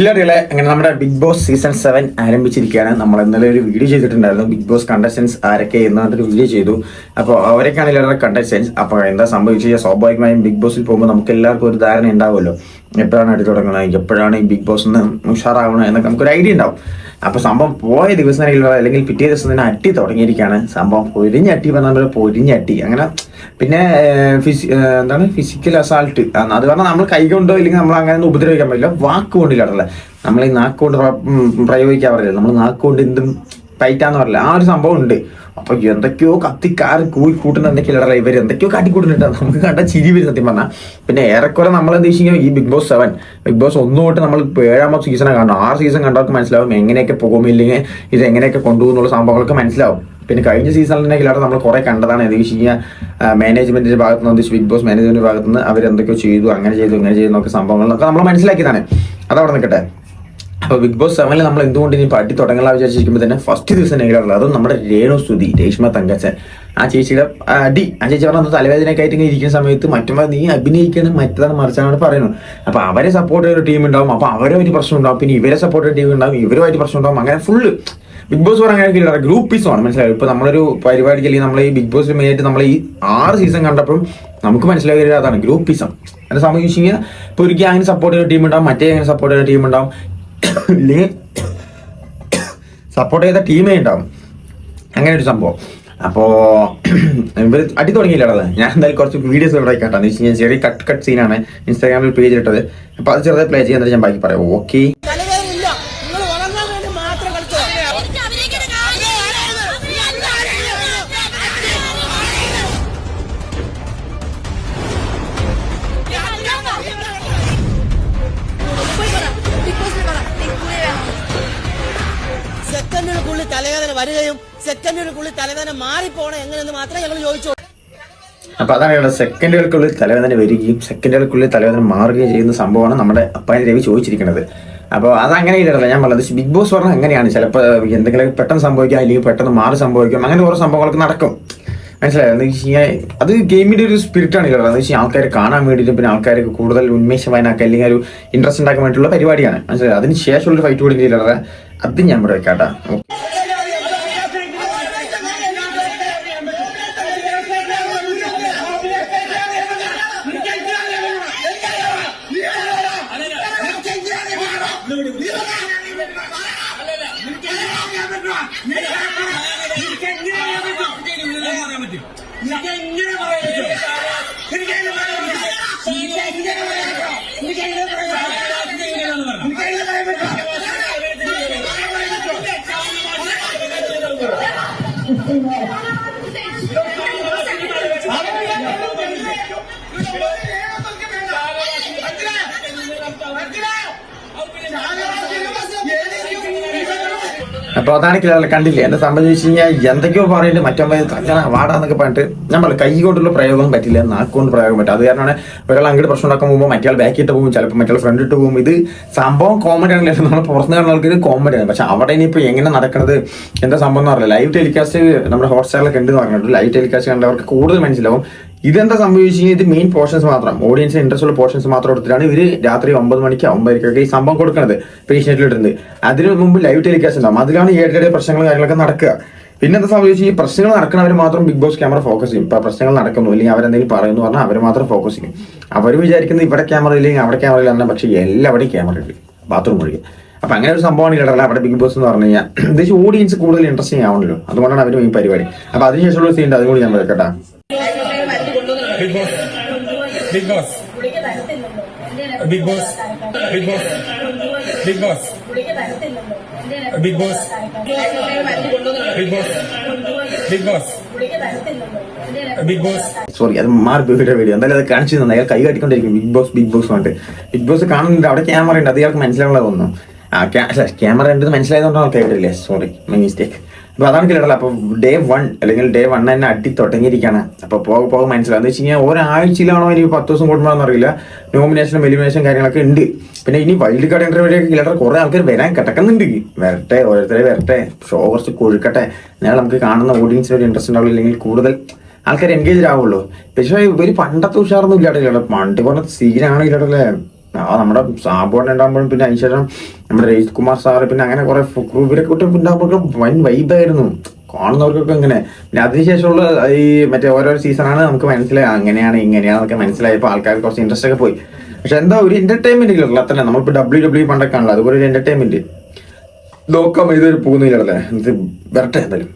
ഹില്ലറികളെ അങ്ങനെ നമ്മുടെ big boss season seven ആരംഭിച്ചിരിക്കുകയാണ്. നമ്മൾ ഇന്നലെ ഒരു വീഡിയോ ചെയ്തിട്ടുണ്ടായിരുന്നു. ബിഗ് ബോസ് കണ്ടസ്റ്റൻസ് ആരൊക്കെ എന്ന് പറഞ്ഞിട്ട് വീഡിയോ ചെയ്തു. അപ്പോൾ അവരൊക്കെയാണ് ഇല്ലാതെ കണ്ടസ്റ്റൻസ് അപ്പോൾ എന്താ സംഭവിച്ചു കഴിഞ്ഞാൽ സ്വാഭാവികമായും ബിഗ് ബോസിൽ പോകുമ്പോൾ നമുക്ക് എല്ലാവർക്കും ഒരു ധാരണ ഉണ്ടാവുമല്ലോ. എപ്പോഴാണ് അടി തുടങ്ങുന്നത്? എപ്പോഴാണ് ഈ ബിഗ് ബോസ് ഒന്ന് ഉഷാറാവണം എന്നൊക്കെ നമുക്കൊരു ഐഡിയ ഉണ്ടാവും. അപ്പൊ സംഭവം പോയ ദിവസം അല്ലെങ്കിൽ പിറ്റേ ദിവസം തന്നെ അട്ടി തുടങ്ങിയിരിക്കുകയാണ്. സംഭവം പൊരിഞ്ഞട്ടി പറഞ്ഞാൽ പൊരിഞ്ഞട്ടി. അങ്ങനെ പിന്നെ ഫിസി എന്താണ്? ഫിസിക്കൽ അസാൾട്ട് അത് പറഞ്ഞാൽ നമ്മൾ കൈ കൊണ്ടോ ഇല്ലെങ്കിൽ നമ്മൾ അങ്ങനെ ഒന്നും ഉപദ്രവിക്കാൻ പറ്റില്ല. വാക്ക് കൊണ്ടില്ല നമ്മൾ ഈ നാക്ക് കൊണ്ട് പ്രയോഗിക്കാൻ പറയില്ല നമ്മൾ നാക്ക് കൊണ്ട് എന്തും ടൈറ്റാന്ന് പറയില്ല ആ ഒരു സംഭവം ഉണ്ട്. അപ്പൊ എന്തൊക്കെയോ കത്തിക്കാറ് കൂയി കൂട്ടുന്നുണ്ടെങ്കിൽ ഇവർ എന്തൊക്കെയോ കാട്ടിക്കൂട്ടുന്നുണ്ട്. നമുക്ക് കണ്ട ചിരി വരും സത്യം പറഞ്ഞാൽ പിന്നെ ഏറെക്കുറെ നമ്മൾ എന്താ വെച്ചാൽ ഈ Big Boss seven Big Boss ഒന്നു തൊട്ട് നമ്മൾ ഏഴാമത്തെ സീസണെ കാണണം ആറ് സീസൺ കണ്ടവർക്ക് മനസ്സിലാവും എങ്ങനെയൊക്കെ പോകുമില്ലെങ്കിൽ ഇത് എങ്ങനെയൊക്കെ കൊണ്ടുപോകുന്നുള്ള സംഭവങ്ങളൊക്കെ മനസ്സിലാവും. പിന്നെ കഴിഞ്ഞ സീസണിലെ കിലാട്ട് നമ്മൾ കുറെ കണ്ടതാണ്. എന്ത് വെച്ച് കഴിഞ്ഞാൽ മാനേജ്മെന്റിന്റെ ഭാഗത്ത് നിന്ന് ബിഗ് ബോസ് മാനേജ്മെന്റ് ഭാഗത്ത് നിന്ന് അവർ എന്തൊക്കെയോ ചെയ്തു അങ്ങനെ ചെയ്തു ഇങ്ങനെ ചെയ്തു എന്നൊക്കെ സംഭവങ്ങളൊക്കെ നമ്മൾ മനസ്സിലാക്കിയതാണ്. അതവിടെ നിൽക്കട്ടെ അപ്പൊ ബിഗ് ബോസ് സെവനിൽ നമ്മൾ എന്തുകൊണ്ട് ഇനി പാട്ടി തുടങ്ങാൻ വിചാരിച്ചിരിക്കുമ്പോൾ തന്നെ ഫസ്റ്റ് ദിവസം നെഗിലുള്ളത് അതും നമ്മുടെ രേണു സ്തുതി രേഷ്മ തങ്കച്ചൻ. ആ ചേച്ചിയുടെ അടി ആ ചേച്ചി പറഞ്ഞ തലവേദനയൊക്കെ ഇരിക്കുന്ന സമയത്ത് മറ്റുമ്പോൾ നീ അഭിനയിക്കണം മറ്റതാണ് മറിച്ചാണ് പറയുന്നത്. അപ്പോൾ അവരെ സപ്പോർട്ട് ചെയ്യുന്ന ടീം ഉണ്ടാവും. അപ്പോൾ അവരെ ഒരു പ്രശ്നം ഉണ്ടാവും. പിന്നെ ഇവരെ സപ്പോർട്ട് ചെയ്യുന്ന ടീം ഉണ്ടാവും. ഇവരുമായിട്ട് പ്രശ്നം ഉണ്ടാവും. അങ്ങനെ ഫുള്ള് ബിഗ് ബോസ് പറയാൻ ആണ്. മനസ്സിലായത് ഇപ്പൊ നമ്മളൊരു പരിപാടിക്ക് അല്ലെങ്കിൽ നമ്മൾ ഈ ബിഗ് ബോസ് മെയിൻ ആയിട്ട് നമ്മൾ ഈ ആറ് സീസൺ കണ്ടപ്പോഴും നമുക്ക് മനസ്സിലാക്കിയത് അതാണ് ഗ്രൂപ്പ് പീസാണ് എന്നെ സംബന്ധിച്ച് കഴിഞ്ഞാൽ ഇപ്പൊ ഒരു ഗ്യാങ്ങിന് സപ്പോർട്ട് ചെയ്യുന്ന ടീം ഉണ്ടാവും. മറ്റേ ഗ്യാങ്ങിന് സപ്പോർട്ട് ചെയ്യുന്ന ടീം ഉണ്ടാവും. ഇല്ലെങ്കിൽ സപ്പോർട്ട് ചെയ്ത ടീമേ ഉണ്ടാവും അങ്ങനെ ഒരു സംഭവം. അപ്പോൾ ഇവർ അടി തുടങ്ങിയില്ലത് ഞാൻ എന്തായാലും കുറച്ച് വീഡിയോസ് ഇവിടെ കേട്ടോ എന്ന് വെച്ച് കഴിഞ്ഞാൽ ചെറിയ കട്ട് കട്ട് സീനാണ് ഇൻസ്റ്റാഗ്രാമിൽ പേജ് ഇട്ടത്. അപ്പോൾ അത് ചെറുതായി പ്ലേ ചെയ്യാൻ ഞാൻ ബാക്കി പറയാം. ഓക്കെ സെക്കൻഡിനുള്ളിൽ തലവേദന വരികയും സെക്കൻഡിനുള്ളിൽ തലവേദന മാറിപ്പോണം എങ്ങനെയെന്ന് മാത്രമേ ഞങ്ങൾ ചോദിച്ചോളൂ. അപ്പൊ അതാണ് ഇവിടെ സെക്കൻഡുകൾക്കുള്ളിൽ തലവേദന വരികയും സെക്കൻഡുകൾക്കുള്ളിൽ തലവേദന മാറുകയും ചെയ്യുന്ന സംഭവമാണ് നമ്മുടെ അപ്പായി രവി ചോദിച്ചിരിക്കുന്നത്. അപ്പോൾ അങ്ങനെ ഇല്ലല്ലോ ഞാൻ പറഞ്ഞത് ബിഗ് ബോസ് പറഞ്ഞാൽ അങ്ങനെയാണ്. ചിലപ്പോൾ എന്തെങ്കിലും പെട്ടെന്ന് സംഭവിക്കാം അല്ലെങ്കിൽ പെട്ടെന്ന് മാറി സംഭവിക്കാം അങ്ങനെ ഓരോ സംഭവങ്ങളൊക്കെ നടക്കും. മനസ്സിലായോ? എന്ന് വെച്ച് കഴിഞ്ഞാൽ അത് ഗെയിമിന്റെ ഒരു സ്പിരിറ്റ് ആണ് ഇല്ലല്ലോ. എന്ന് വെച്ചാൽ ആൾക്കാരെ കാണാൻ വേണ്ടിയിട്ട് പിന്നെ ആൾക്കാർക്ക് കൂടുതൽ ഉന്മേഷവാനാക്കുക അല്ലെങ്കിൽ ഒരു ഇൻട്രസ്റ്റ് ഉണ്ടാക്കാൻ വേണ്ടിയിട്ടുള്ള പരിപാടിയാണ്. മനസ്സിലായോ? അതിന് ശേഷമുള്ള ഫൈറ്റ് കൂടി ഇല്ലല്ലോ. അത് ഞാൻ ഇവിടെ വെക്കാട്ടാ പറ്റും എനിക്ക് എങ്ങനെ പറയാൻ പറ്റും എനിക്ക് എങ്ങനെ പറയാൻ പറ്റും എനിക്ക് എങ്ങനെ പറയാൻ പറ്റും എനിക്ക് എങ്ങനെ പറയാൻ കിള കണ്ടില്ലേ? എന്നെ സംബന്ധിച്ച് കഴിഞ്ഞാൽ എന്തൊക്കെയോ പറയുന്നുണ്ട് മറ്റൊമ്പത് തല്ലണ വാടാന്നൊക്കെ പറഞ്ഞിട്ട് നമ്മൾ കൈ കൊണ്ടുള്ള പ്രയോഗം പറ്റില്ല. നാക്കുകൊണ്ട് പ്രയോഗം പറ്റും അത് കാരണമാണ് ഒരാൾ അങ്ങോട്ട് പ്രശ്നം ഉണ്ടാക്കാൻ പോകുമ്പോൾ മറ്റേ ബാക്കി ഇട്ട് പോകും. ചിലപ്പോൾ മറ്റേ ഫ്രണ്ട് ഇട്ട് പോകും. ഇത് സംഭവം കോമഡി ആണല്ലോ? നമ്മൾ പുറത്തുനിന്ന് കാണുന്ന ആൾക്കൊരു കോമഡി ആണ്. പക്ഷെ അവിടെ ഇനിയിപ്പോൾ എങ്ങനെ നടക്കുന്നത് എന്താ സംഭവം എന്ന് അറിയില്ല. ലൈവ് ടെലികാസ്റ്റ് നമ്മുടെ ഹോട്ട്സ്റ്റാറിലൊക്കെ ഉണ്ട് എന്ന് പറഞ്ഞിട്ടുണ്ട്. ലൈവ് ടെലികാസ്റ്റ് കണ്ടവർക്ക് കൂടുതൽ മനസ്സിലാവും. ഇതെന്താ സംഭവിച്ചു ഇത് മെയിൻ പോർഷൻസ് മാത്രം. ഓഡിയൻസിന് ഇൻട്രസ്റ്റ് ഉള്ള പോർഷൻസ് മാത്രം എടുത്തിട്ടാണ് ഇവർ രാത്രി ഒമ്പത് മണിക്ക് ഒമ്പതരക്കൊക്കെ ഈ സംഭവം കൊടുക്കുന്നത് പേഷ്യന്റിൽ ഇടുന്നത് അതിന് മുമ്പ് ലൈവ് ടെലികാസ്റ്റ് ഉണ്ടാവും. അതിലാണ് ഇടയ്ക്കിടെ പ്രശ്നങ്ങളും കാര്യങ്ങളൊക്കെ നടക്കുക. പിന്നെ എന്താ സംഭവിച്ചു ഈ പ്രശ്നങ്ങൾ നടക്കുന്നവർ മാത്രം ബിഗ് ബോസ് ക്യാമറ ഫോക്കസ് ചെയ്യും. ഇപ്പൊ പ്രശ്നങ്ങൾ നടക്കുന്നു. അല്ലെങ്കിൽ അവരെന്തെങ്കിലും പറയുന്നു പറഞ്ഞാൽ അവർ മാത്രം ഫോക്കസ് ചെയ്യും. അവർ വിചാരിക്കുന്നത് ഇവിടെ ക്യാമറ ഇല്ലെങ്കിൽ അവിടെ ക്യാമറ ഇല്ല പക്ഷേ എല്ലാവിടെയും ക്യാമറ ഉണ്ട് ബാത്റൂം ഒഴികെ. അപ്പൊ അങ്ങനെ ഒരു സംഭവമാണ് ഇടറല്ല അവിടെ ബിഗ് ബോസ് എന്ന് പറഞ്ഞു കഴിഞ്ഞാൽ ഉദ്ദേശിച്ച് ഓഡിയൻസ് കൂടുതൽ ഇൻട്രസ്റ്റിംഗ് ആവണല്ലോ. അതുകൊണ്ടാണ് അവർ ഈ പരിപാടി. അപ്പൊ അതിനുശേഷമുള്ള സീൻ അതുകൂടി അതും കൂടി ഞാൻ കേട്ടാ Big Boss. Big Boss. Big Boss. Big Boss. Big Boss. Big Boss. Big Boss. Big Boss. Big Boss sorry അത് മാറി പോയിട്ട് വീഡിയോ എന്തായാലും അത് കാണിച്ചു തന്നെ കൈ കാട്ടിക്കൊണ്ടിരിക്കും ബിഗ് ബോസ് ബിഗ് ബോസ് പറഞ്ഞിട്ട് ബിഗ് ബോസ് കാണുന്നുണ്ട് അവിടെ ക്യാമറ ഉണ്ട് അത് ഇയാൾക്ക് മനസ്സിലാവുള്ള ക്യാമറ ഉണ്ടെന്ന് മനസ്സിലായതുകൊണ്ടാണ് കേട്ടില്ലേ സോറി മൈ മിസ്റ്റേക്ക് അപ്പൊ അതാണ് കേട്ടല്ലോ അപ്പൊ ഡേ വൺ അല്ലെങ്കിൽ ഡേ വൺ തന്നെ അടി തുടങ്ങിയിരിക്കുകയാണ് അപ്പൊ പോകെ പോകെ മനസ്സിലാവും. എന്ന് വെച്ച് കഴിഞ്ഞാൽ ഒരാഴ്ചയിലാണോ ഇനി പത്ത് ദിവസം കൂടുമ്പോഴാണെന്ന് അറിയില്ല നോമിനേഷനും എലിമിനേഷൻ കാര്യങ്ങളൊക്കെ ഉണ്ട്. പിന്നെ ഇനി വൈൽഡ് കാർഡ് വഴിയൊക്കെ ഇല്ലാത്ത കുറെ ആൾക്കാർ വരാൻ കിടക്കുന്നുണ്ട്. വരട്ടെ ഓരോരുത്തരെ വരട്ടെ. ഷോ കുറച്ച് കൊഴുക്കട്ടെ. എന്നാൽ നമുക്ക് കാണുന്ന ഓഡിയൻസിന് ഒരു ഇൻട്രസ്റ്റ് ഉണ്ടാവില്ല അല്ലെങ്കിൽ കൂടുതൽ ആൾക്കാർ എൻഗേജ് ആവുള്ളൂ. പക്ഷേ ഇവർ പണ്ടത്തെ ഉഷാറൊന്നും ഇല്ലാട്ടില്ല പണ്ട് പറഞ്ഞ സീനാണ് ഇല്ലാട്ടല്ലേ ആ നമ്മുടെ സാബോണ് ഉണ്ടാകുമ്പോഴും പിന്നെ അതിനുശേഷം നമ്മുടെ രജിത് കുമാർ സാറ് പിന്നെ അങ്ങനെ കുറെ ഗ്രൂപ്പിലെ കുട്ടികൾ ഉണ്ടാകുമ്പോഴൊക്കെ വൻ വൈബായിരുന്നു കാണുന്നവർക്കൊക്കെ ഇങ്ങനെ പിന്നെ അതിനുശേഷമുള്ള ഈ മറ്റേ ഓരോ സീസണാണ് നമുക്ക് മനസ്സിലായി അങ്ങനെയാണ് ഇങ്ങനെയാണെന്നൊക്കെ മനസ്സിലായപ്പോൾ ആൾക്കാർക്ക് കുറച്ച് ഇൻട്രസ്റ്റ് ഒക്കെ പോയി. പക്ഷെ എന്താ ഒരു എന്റർടൈൻമെന്റ് ഇല്ലല്ലോ അത്ര നമ്മളിപ്പോൾ ഡബ്ല്യൂ ഡബ്ല്യൂ പണ്ടൊക്കെ ആണല്ലോ അതുപോലെ ഒരു എന്റർടൈൻമെന്റ് നോക്കാം ഇതൊരു പോകുന്നില്ലല്ലേ ഇത് വരട്ടെ എന്തായാലും.